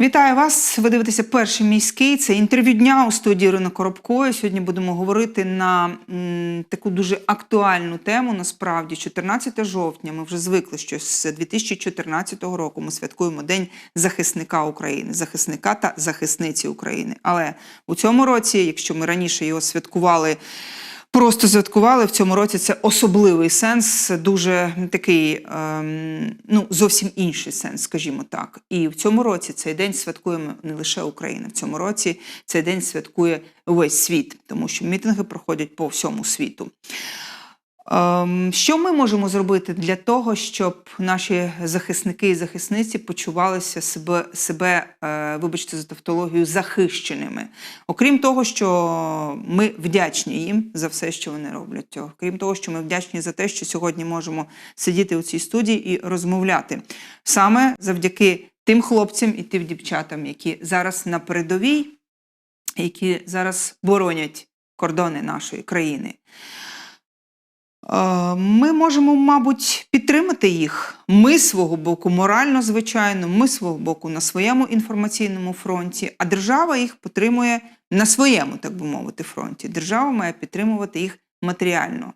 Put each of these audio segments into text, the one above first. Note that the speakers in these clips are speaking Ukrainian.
Вітаю вас. Ви дивитеся перший міський. Це інтерв'ю дня у студії Ірина Коробкої. Сьогодні будемо говорити на м, таку дуже актуальну тему. Насправді, 14 жовтня. Ми вже звикли, що з 2014 року ми святкуємо День захисника України, захисника та захисниці України. Але у цьому році, якщо ми раніше його святкували. Просто святкували в цьому році. Це особливий сенс, дуже такий, ем, ну зовсім інший сенс, скажімо так. І в цьому році цей день святкуємо не лише Україна. В цьому році цей день святкує весь світ, тому що мітинги проходять по всьому світу. Ем, що ми можемо зробити для того, щоб наші захисники і захисниці почувалися себе, себе е, вибачте за тавтологію, захищеними? Окрім того, що ми вдячні їм за все, що вони роблять. Окрім того, що ми вдячні за те, що сьогодні можемо сидіти у цій студії і розмовляти саме завдяки тим хлопцям і тим дівчатам, які зараз на передовій, які зараз боронять кордони нашої країни. Е, Ми можемо, мабуть, підтримати їх. Ми свого боку, морально, звичайно, ми свого боку на своєму інформаційному фронті, а держава їх підтримує на своєму, так би мовити, фронті. Держава має підтримувати їх матеріально.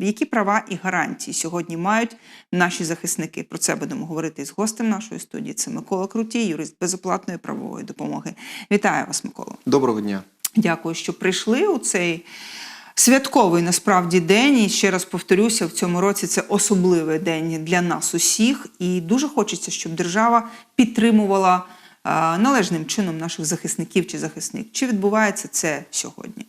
Які права і гарантії сьогодні мають наші захисники? Про це будемо говорити з гостем нашої студії. Це Микола Крутій, юрист безоплатної правової допомоги. Вітаю вас, Микола. Доброго дня. Дякую, що прийшли у цей святковий насправді день. І ще раз повторюся, в цьому році це особливий день для нас усіх. І дуже хочеться, щоб держава підтримувала е, належним чином наших захисників чи захисник. Чи відбувається це сьогодні?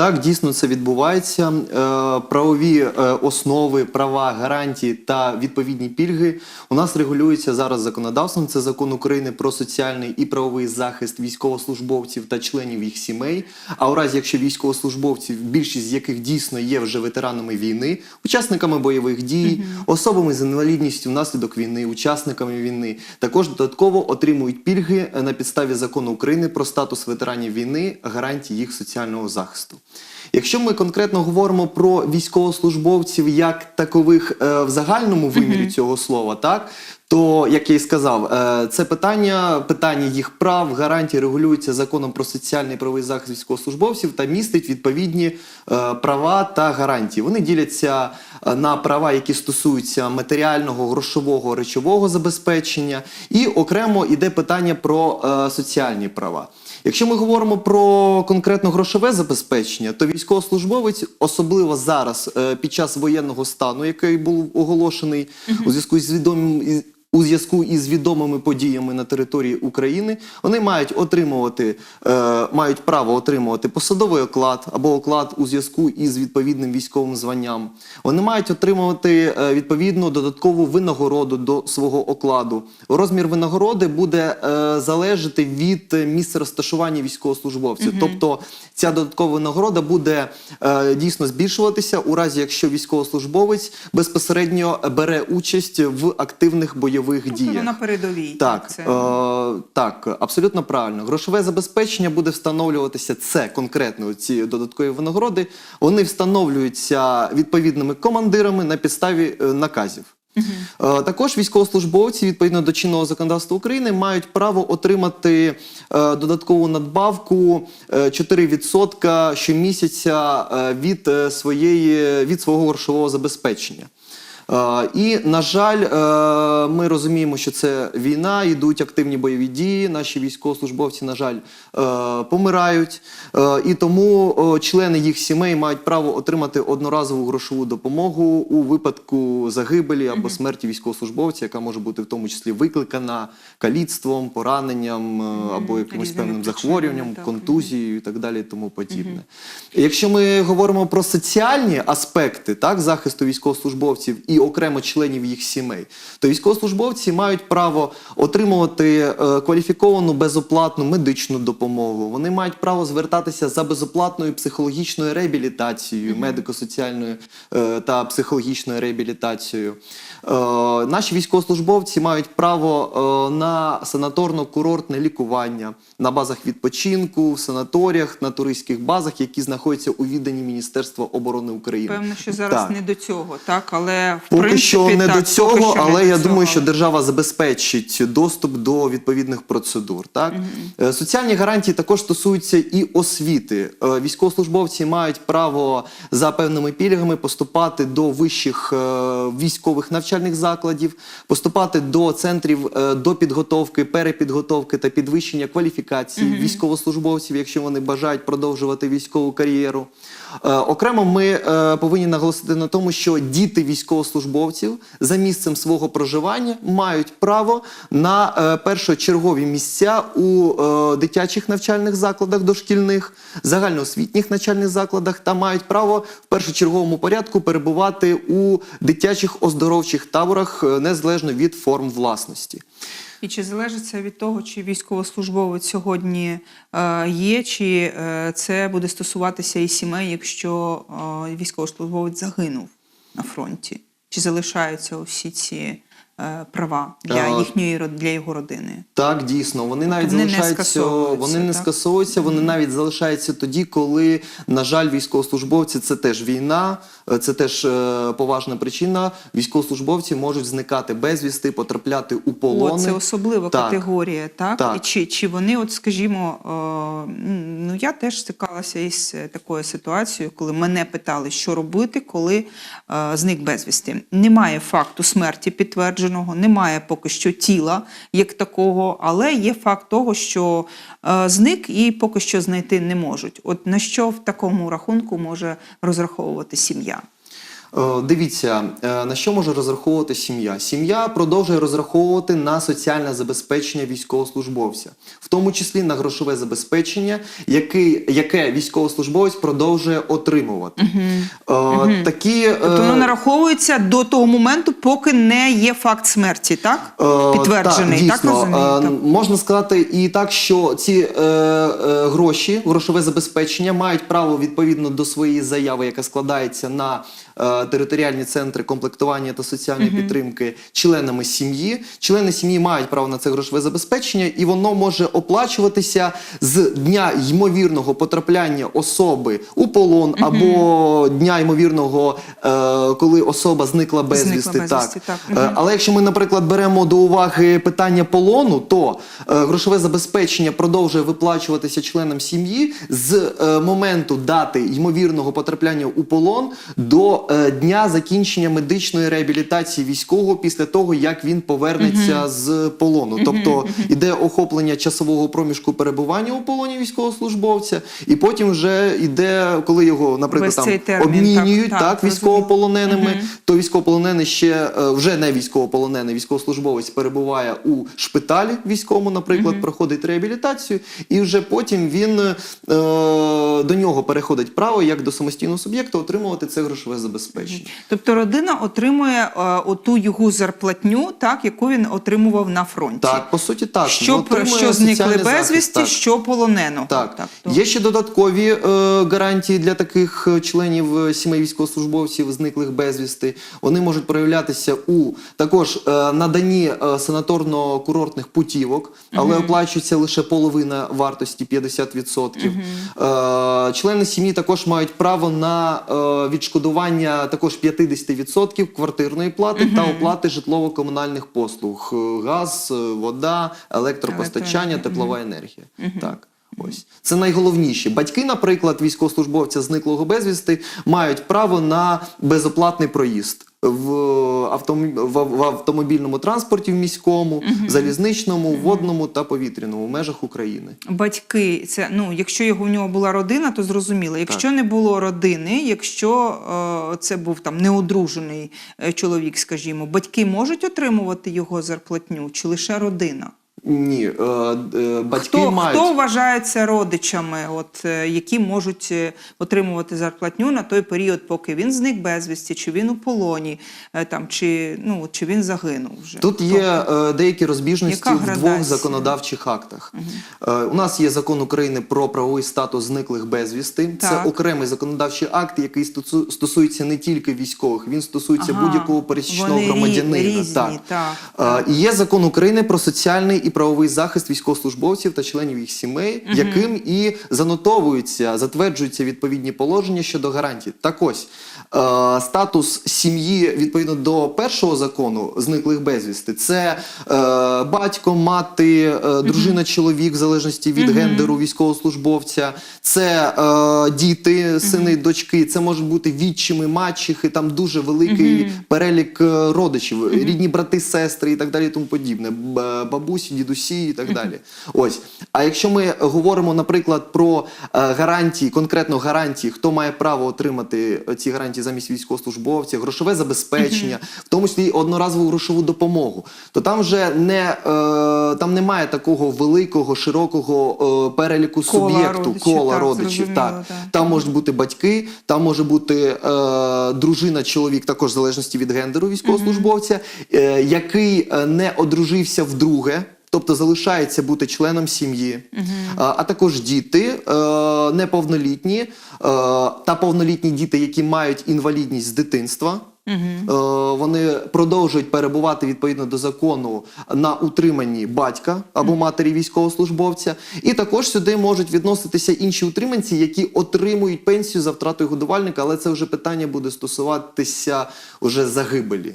Так, дійсно це відбувається. Е, Правові е, основи, права, гарантії та відповідні пільги у нас регулюються зараз законодавством. Це закон України про соціальний і правовий захист військовослужбовців та членів їх сімей. А у разі, якщо військовослужбовців, більшість з яких дійсно є вже ветеранами війни, учасниками бойових дій, особами з інвалідністю внаслідок війни, учасниками війни, також додатково отримують пільги на підставі закону України про статус ветеранів війни, гарантії їх соціального захисту. Якщо ми конкретно говоримо про військовослужбовців як такових е, в загальному вимірі цього слова, так то як я і сказав, е, це питання, питання їх прав, гарантій регулюється законом про соціальний і правовий захист військовослужбовців та містить відповідні е, права та гарантії. Вони діляться е, на права, які стосуються матеріального, грошового, речового забезпечення, і окремо йде питання про е, соціальні права. Якщо ми говоримо про конкретно грошове забезпечення, то військовослужбовець, особливо зараз, е, під час воєнного стану, який був оголошений у зв'язку з відомим у зв'язку із відомими подіями на території України, вони мають отримувати, е, мають право отримувати посадовий оклад або оклад у зв'язку із відповідним військовим званням. Вони мають отримувати е, відповідну додаткову винагороду до свого окладу. Розмір винагороди буде е, залежати від місця розташування військовослужбовців. Тобто ця додаткова винагорода буде е, дійсно збільшуватися у разі, якщо військовослужбовець безпосередньо бере участь в активних бойових Ну, діях. на передовій. Так, це. е, так, абсолютно правильно. Грошове забезпечення буде встановлюватися це конкретно ці додаткові винагороди. Вони встановлюються відповідними командирами на підставі е, наказів. Е, Також військовослужбовці, відповідно до чинного законодавства України, мають право отримати е, додаткову надбавку е, 4% щомісяця від, своєї, від свого грошового забезпечення. Е, І, на жаль, е, ми розуміємо, що це війна, йдуть активні бойові дії. Наші військовослужбовці, на жаль, е, помирають. І тому члени їх сімей мають право отримати одноразову грошову допомогу у випадку загибелі або смерті військовослужбовця, яка може бути в тому числі викликана каліцтвом, пораненням або якимось певним захворюванням, контузією і так далі, і тому подібне. Якщо ми говоримо про соціальні аспекти так, захисту військовослужбовців і окремо членів їх сімей, то військовослужбовці мають право отримувати е, кваліфіковану безоплатну медичну допомогу. Вони мають право звертатися за безоплатною психологічною реабілітацією, медико-соціальною е, та психологічною реабілітацією. Е, наші військовослужбовці мають право на санаторно-курортне лікування на базах відпочинку, в санаторіях, на туристських базах, які знаходяться у відданні Міністерства оборони України. Певно, що зараз Так. не до цього, так але в Поки принципі, що не так, до цього, але я думаю, що держава забезпечить доступ до відповідних процедур. Так Е, соціальні гарантії також стосуються і освіти. Е, Військовослужбовці мають право за певними пільгами поступати до вищих е, військових навчальних закладів, поступати до центрів до підготовки, перепідготовки та підвищення кваліфікації військовослужбовців, якщо вони бажають продовжувати військову кар'єру. Окремо ми повинні наголосити на тому, що діти військовослужбовців за місцем свого проживання мають право на е, першочергові місця у е, дитячих навчальних закладах дошкільних, загальноосвітніх навчальних закладах та мають право в першочерговому порядку перебувати у дитячих оздоровчих таборах е, незалежно від форм власності. І чи залежить це від того, чи військовослужбовець сьогодні е, є, чи е, це буде стосуватися і сімей, якщо е, військовослужбовець загинув на фронті? Чи залишаються усі ці права для Е, їхньої для його родини? Так, дійсно, вони навіть Вони не залишаються, скасовуються, вони не так? скасовуються, вони навіть залишаються тоді, коли, на жаль, військовослужбовці це теж війна, е, це теж е, поважна причина. Військовослужбовці можуть зникати безвісти, потрапляти у полони. О, це особлива Так. категорія, так? Так. І чи, чи вони, от скажімо, е, ну я теж стикалася із е, такою ситуацією, коли мене питали, що робити, коли е, зник безвісти. Немає факту смерті підтвердженого, немає поки що тіла як такого, але є факт того, що е, зник і поки що знайти не можуть. От на що в такому рахунку може розраховувати сім'я? Е, Дивіться, е, на що може розраховувати сім'я? Сім'я продовжує розраховувати на соціальне забезпечення військовослужбовця, в тому числі на грошове забезпечення, яке, яке військовослужбовець продовжує отримувати. Е, Такі, е, Тобто воно нараховується до того моменту, поки не є факт смерті, так? Е, Підтверджений, так, так, дійсно. розумію? Е, Можна сказати і так, що ці е, е, гроші, грошове забезпечення мають право відповідно до своєї заяви, яка складається на територіальні центри комплектування та соціальної підтримки членами сім'ї. Члени сім'ї мають право на це грошове забезпечення, і воно може оплачуватися з дня ймовірного потрапляння особи у полон або дня ймовірного, е, коли особа зникла безвісти. безвісти, так. Е, Мгм. але якщо ми, наприклад, беремо до уваги питання полону, то е, грошове забезпечення продовжує виплачуватися членам сім'ї з е, моменту дати ймовірного потрапляння у полон до е, дня закінчення медичної реабілітації військового після того, як він повернеться з полону. Тобто іде охоплення часового проміжку перебування у полоні військовослужбовця, і потім вже йде, коли його, наприклад, Весь там термін, обмінюють так, так, так, військовополоненими, то військовополонений ще е, вже не військовополонений, військовослужбовець перебуває у шпиталі військовому, наприклад, проходить реабілітацію, і вже потім він е, до нього переходить право як до самостійного суб'єкта отримувати це грошове забезпечення. Тобто родина отримує е, оту його зарплатню, так, яку він отримував на фронті. Так, по суті, так. Що, отримує що зникли соціальний захист, безвісті, що полонено. Так. то- Є ще додаткові е, гарантії для таких е, членів е, сімей військовослужбовців, зниклих безвісти. Вони можуть проявлятися у також е, наданні е, санаторно-курортних путівок, але оплачується лише половина вартості 50%. Е, члени сім'ї також мають право на е, відшкодування також 50% квартирної плати та оплати житлово-комунальних послуг: газ, е, вода, електропостачання, теплова енергія. Так. Ось це найголовніше. Батьки, наприклад, військовослужбовця зниклого безвісти, мають право на безоплатний проїзд в, автомоб... в, в автомобільному транспорті в міському, залізничному, водному та повітряному в межах України. Батьки, це ну, якщо його в нього була родина, то зрозуміло. Якщо не було родини, якщо е, це був там неодружений е, чоловік, скажімо, батьки можуть отримувати його зарплатню чи лише родина? Ні, е, е, батьки Хто, мають хто вважається родичами, от, е, які можуть е, отримувати зарплатню на той період, поки він зник безвісті, чи він у полоні, е, там, чи, ну, чи він загинув вже? Тут є е, деякі розбіжності в двох законодавчих актах. Е, у нас є закон України про правовий статус зниклих безвісти. Це окремий законодавчий акт, який стосується не тільки військових, він стосується Ага, будь-якого пересічного громадянина. різні, так. так, Е, і є закон України про соціальний і і правовий захист військовослужбовців та членів їх сімей, яким і занотовуються, затверджуються відповідні положення щодо гарантій. Так ось статус сім'ї відповідно до першого закону зниклих безвісти це е, батько, мати, е, дружина, чоловік, в залежності від гендеру військовослужбовця, це е, діти, сини, дочки, це можуть бути відчими, мачехи, там дуже великий перелік е, родичів, рідні брати, сестри і так далі, і тому подібне, бабусі, дідусі і так далі. Ось. А якщо ми говоримо, наприклад, про е, гарантії, конкретно гарантії, хто має право отримати е, ці гарантії замість військовослужбовця, грошове забезпечення, в тому числі й одноразову грошову допомогу, то там вже не е, там немає такого великого, широкого е, переліку Кола суб'єкту, родичів, кола так, родичів. Так. так. Там можуть бути батьки, там може бути е, дружина, чоловік, також в залежності від гендеру військовослужбовця, е, який е, не одружився вдруге. Тобто залишається бути членом сім'ї, а, а також діти е, неповнолітні е, та повнолітні діти, які мають інвалідність з дитинства. Е, Вони продовжують перебувати відповідно до закону на утриманні батька або матері військовослужбовця. І також сюди можуть відноситися інші утриманці, які отримують пенсію за втратою годувальника, але це вже питання буде стосуватися вже загибелі.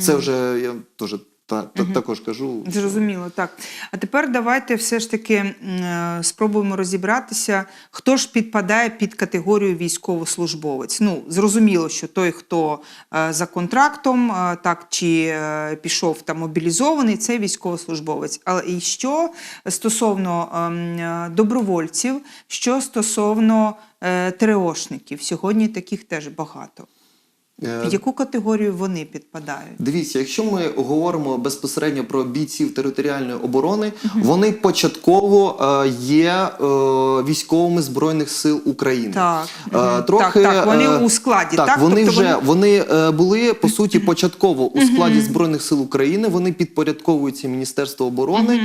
Це вже я теж та, та, також кажу. Зрозуміло, так. А тепер давайте все ж таки е, спробуємо розібратися, хто ж підпадає під категорію військовослужбовець. Ну, зрозуміло, що той, хто е, за контрактом, е, так чи е, пішов там мобілізований, це військовослужбовець. Але і що стосовно ем, е, добровольців, що стосовно е, ТРОшників, сьогодні таких теж багато. Е, Під яку категорію вони підпадають? Дивіться, якщо ми говоримо безпосередньо про бійців територіальної оборони, вони початково е, є е, військовими збройних сил України. Так, трохи, так, так, вони у складі, так? Так, вони Тобто вже вони- вони були по суті початково у складі збройних сил України. Вони підпорядковуються Міністерству оборони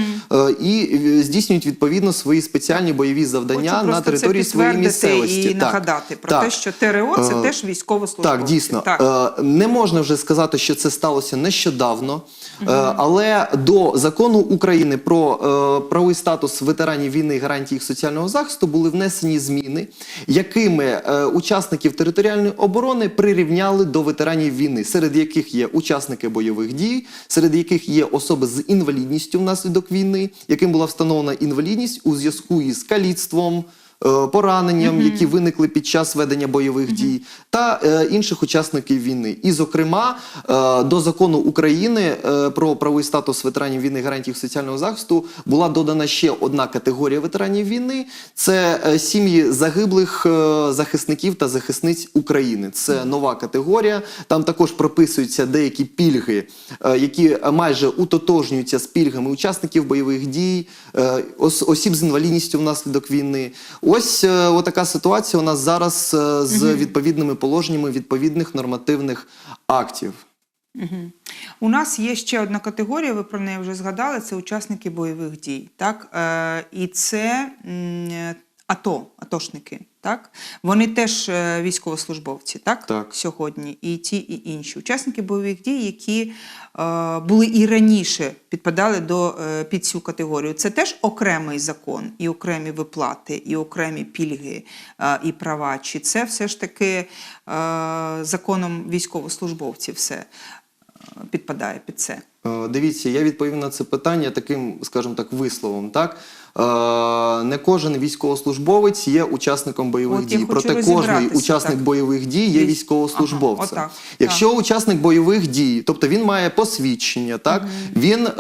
і здійснюють відповідно свої спеціальні бойові завдання Хочу на території своєї місцевості. і Так, нагадати про так. те, що ТРО це теж військовослужбовці. Так, дійсно. Так. Е, не можна вже сказати, що це сталося нещодавно, е, але до закону України про е, правовий статус ветеранів війни і гарантії їх соціального захисту були внесені зміни, якими е, учасників територіальної оборони прирівняли до ветеранів війни, серед яких є учасники бойових дій, серед яких є особи з інвалідністю внаслідок війни, яким була встановлена інвалідність у зв'язку із каліцтвом. Е, Пораненням, які виникли під час ведення бойових дій, та е, інших учасників війни. І, зокрема, е, до закону України е, про правовий статус ветеранів війни гарантій соціального захисту була додана ще одна категорія ветеранів війни: це е, сім'ї загиблих е, захисників та захисниць України. Це нова категорія. Там також прописуються деякі пільги, е, які майже утотожнюються з пільгами учасників бойових дій, е, ос- осіб з інвалідністю внаслідок війни. Ось е, отака ситуація у нас зараз е, з відповідними положеннями відповідних нормативних актів. Угу. У нас є ще одна категорія, ви про неї вже згадали, це учасники бойових дій. Так? Е, і це м, е, АТО, атошники. Так? Вони теж е, військовослужбовці, так? Так. Сьогодні. І ті, і інші. Учасники бойових дій, які е, були і раніше підпадали до, е, під цю категорію. Це теж окремий закон, і окремі виплати, і окремі пільги, е, і права. Чи це все ж таки е, законом військовослужбовців все е, підпадає під це? Е, Дивіться, я відповів на це питання таким, скажімо так, висловом. Так? Е, Не кожен військовослужбовець є учасником бойових От дій. Проте кожний учасник так. бойових дій є військовослужбовцем. Ага, Якщо учасник бойових дій, тобто він має посвідчення, так? він е,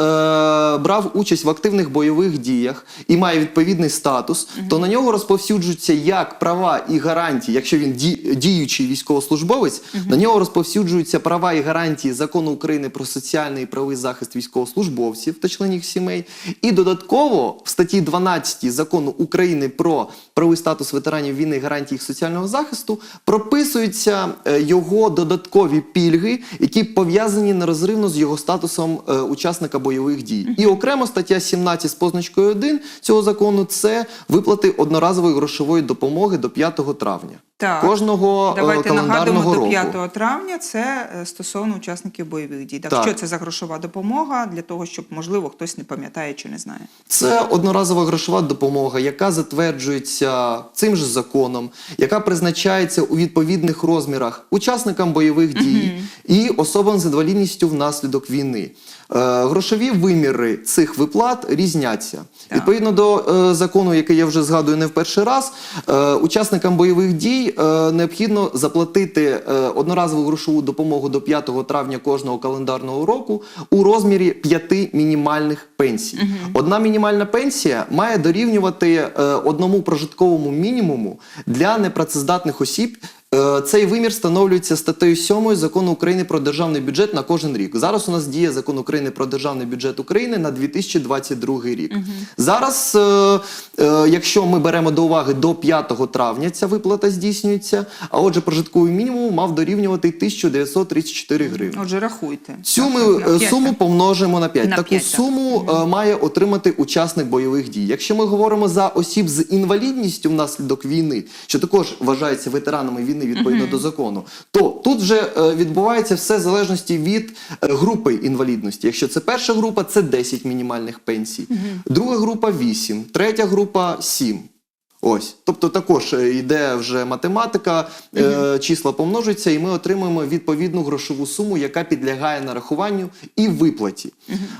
брав участь в активних бойових діях і має відповідний статус, то на нього розповсюджуються як права і гарантії, якщо він діючий військовослужбовець, на нього розповсюджуються права і гарантії закону України про соціальний і правовий захист військовослужбовців та членів сімей. І додатково в статті 12 закону України про правовий статус ветеранів війни і гарантії їх соціального захисту прописуються е, його додаткові пільги, які пов'язані нерозривно з його статусом е, учасника бойових дій. І окремо стаття 17 з позначкою 1 цього закону це виплати одноразової грошової допомоги до 5 травня. Так. кожного е, Давайте нагадуємо календарного до року. 5 травня. Це стосовно учасників бойових дій. Так, Так. що це за грошова допомога для того, щоб можливо хтось не пам'ятає чи не знає. Це одноразова грошова допомога, яка затверджується цим же законом, яка призначається у відповідних розмірах учасникам бойових дій і особам з інвалідністю внаслідок війни. Е, грошові виміри цих виплат різняться. Так. Відповідно до е, закону, який я вже згадую не в перший раз, е, учасникам бойових дій е, необхідно заплатити е, одноразову грошову допомогу до 5 травня кожного календарного року у розмірі 5 мінімальних пенсій. Одна мінімальна пенсія має дорівнювати е, одному прожитковому мінімуму для непрацездатних осіб. Е, Цей вимір встановлюється статтею 7 закону України про державний бюджет на кожен рік. Зараз у нас діє закон України про державний бюджет України на 2022 рік. Зараз, е, е, якщо ми беремо до уваги до 5 травня, ця виплата здійснюється. А отже, прожитковий мінімум мав дорівнювати 1934 гривні. Отже, рахуйте. Цю Так, ми суму помножимо на 5. На Таку п'ять, так. суму е, має отримати учасник бойових дій. Якщо ми говоримо за осіб з інвалідністю внаслідок війни, що також вважаються ветеранами війни відповідно до закону, то тут вже е, відбувається все в залежності від е, групи інвалідності. Якщо це перша група, це 10 мінімальних пенсій, друга група 8, третя група 7. Ось, тобто також е, йде вже математика, е, числа помножуються, і ми отримуємо відповідну грошову суму, яка підлягає нарахуванню і виплаті.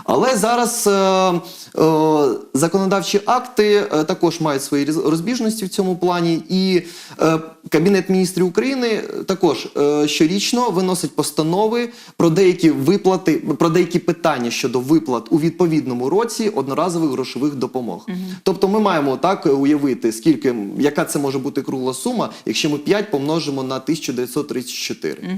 Але зараз е, е, законодавчі акти е, також мають свої розбіжності в цьому плані, і е, Кабінет міністрів України також е, щорічно виносить постанови про деякі виплати, про деякі питання щодо виплат у відповідному році одноразових грошових допомог. Тобто ми маємо так уявити, скільки яка це може бути кругла сума, якщо ми 5 помножимо на 1934.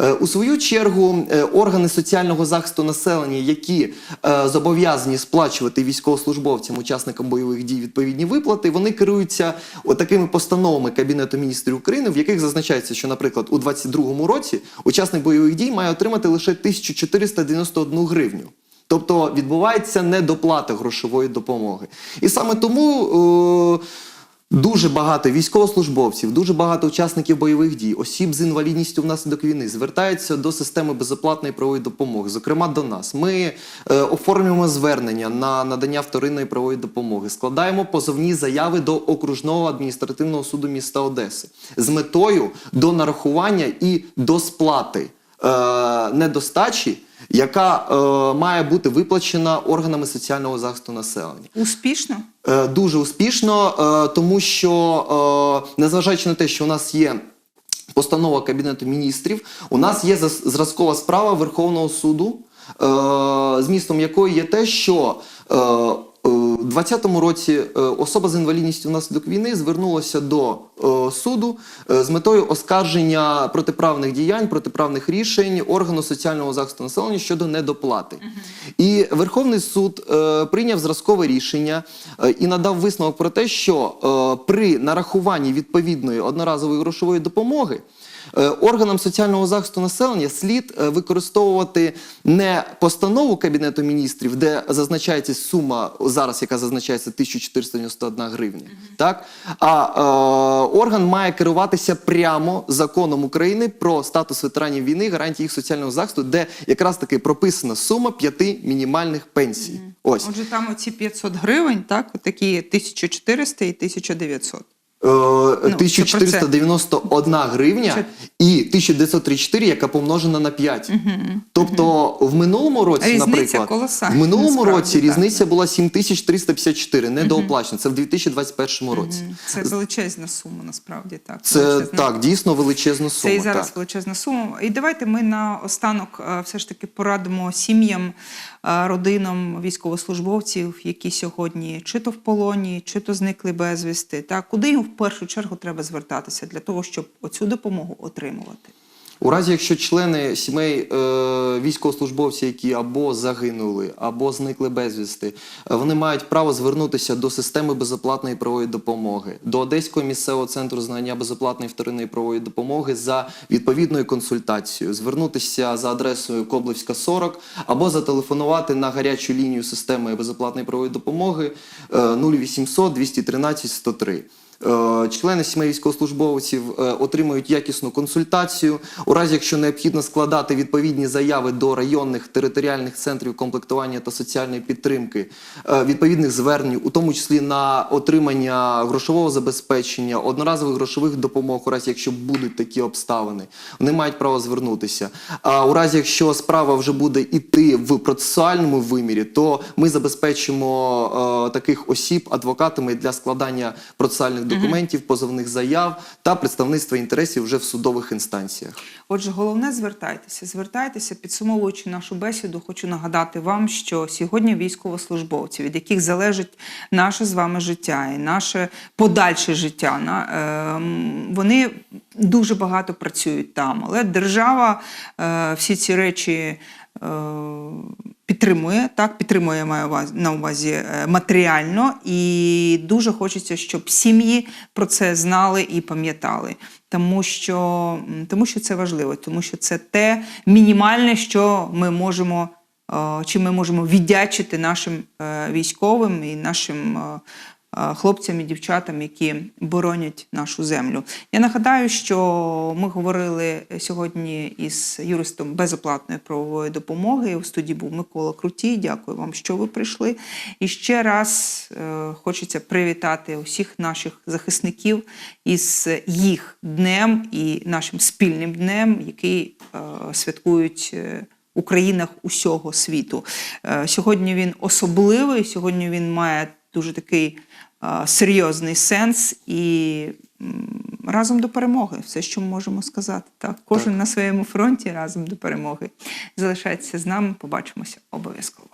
Е, У свою чергу е, органи соціального захисту населення, які е, зобов'язані сплачувати військовослужбовцям, учасникам бойових дій відповідні виплати, вони керуються такими постановами Кабінету міністрів України, в яких зазначається, що, наприклад, у 2022 році учасник бойових дій має отримати лише 1491 гривню. Тобто відбувається недоплата грошової допомоги. І саме тому. Е, Дуже багато військовослужбовців, дуже багато учасників бойових дій, осіб з інвалідністю внаслідок війни звертаються до системи безоплатної правової допомоги, зокрема до нас. Ми е, оформлюємо звернення на надання вторинної правової допомоги, складаємо позовні заяви до окружного адміністративного суду міста Одеси з метою до нарахування і до сплати е, недостачі, яка е, має бути виплачена органами соціального захисту населення. Успішно? Е, Дуже успішно, е, тому що, е, незважаючи на те, що у нас є постанова Кабінету міністрів, у нас є зразкова справа Верховного суду, е, змістом якої є те, що е, у 2020 році е, особа з інвалідністю внаслідок війни звернулася до е, суду е, з метою оскарження протиправних діянь, протиправних рішень органу соціального захисту населення щодо недоплати. І Верховний суд е, прийняв зразкове рішення е, і надав висновок про те, що е, при нарахуванні відповідної одноразової грошової допомоги. Е, Органам соціального захисту населення слід е, використовувати не постанову Кабінету міністрів, де зазначається сума зараз, яка зазначається 1491 гривня, так? А е, орган має керуватися прямо законом України про статус ветеранів війни, гарантії їх соціального захисту, де якраз таки прописана сума п'яти мінімальних пенсій. Ось. Отже, там оці 500 гривень, так, такі 1400 і 1900. Е, Ну, 1491 гривня і 1934, яка помножена на 5. Тобто в минулому році, Різниця наприклад, колосальна, в минулому насправді, році так. різниця була 7354, недооплачена. Це в 2021 році. Це величезна сума, насправді так. Це величезна. так, дійсно величезна сума. Це і зараз так. величезна сума. І давайте ми на останок е, все ж таки порадимо сім'ям, е, родинам військовослужбовців, які сьогодні чи то в полоні, чи то зникли безвісти. Так, куди їм в першу чергу треба звертатися для того, щоб оцю допомогу отримувати? У разі, якщо члени сімей е, військовослужбовців, які або загинули, або зникли безвісти, вони мають право звернутися до системи безоплатної правової допомоги, до Одеського місцевого центру знання безоплатної вторинної правової допомоги за відповідною консультацією, звернутися за адресою Коблевська 40, або зателефонувати на гарячу лінію системи безоплатної правової допомоги е, 0800 213 103. Е, Члени сімей військовослужбовців е, отримують якісну консультацію. У разі, якщо необхідно складати відповідні заяви до районних територіальних центрів комплектування та соціальної підтримки, е, відповідних звернень, у тому числі на отримання грошового забезпечення, одноразових грошових допомог, у разі якщо будуть такі обставини, вони мають право звернутися. А у разі, якщо справа вже буде йти в процесуальному вимірі, то ми забезпечимо таких осіб адвокатами для складання процесуальних документів, позовних заяв та представництва інтересів вже в судових інстанціях. Отже, головне звертайтеся. Звертайтеся, підсумовуючи нашу бесіду, хочу нагадати вам, що сьогодні військовослужбовці, від яких залежить наше з вами життя і наше подальше життя, на, е, м, вони дуже багато працюють там. Але держава е, всі ці речі. Підтримує так, підтримує маю на увазі е, матеріально, і дуже хочеться, щоб сім'ї про це знали і пам'ятали, тому що, тому що це важливо, тому що це те мінімальне, що ми можемо, е, чим ми можемо віддячити нашим е, військовим і нашим хлопцям і дівчатам, які боронять нашу землю. Я нагадаю, що ми говорили сьогодні із юристом безоплатної правової допомоги. У студії був Микола Крутій. Дякую вам, що ви прийшли. І ще раз е, хочеться привітати усіх наших захисників із їх днем і нашим спільним днем, який е, святкують. е, у країнах усього світу. Сьогодні він особливий, сьогодні він має дуже такий серйозний сенс і разом до перемоги. Все, що ми можемо сказати. Так, кожен на своєму фронті разом до перемоги. Залишайтеся з нами, побачимося обов'язково.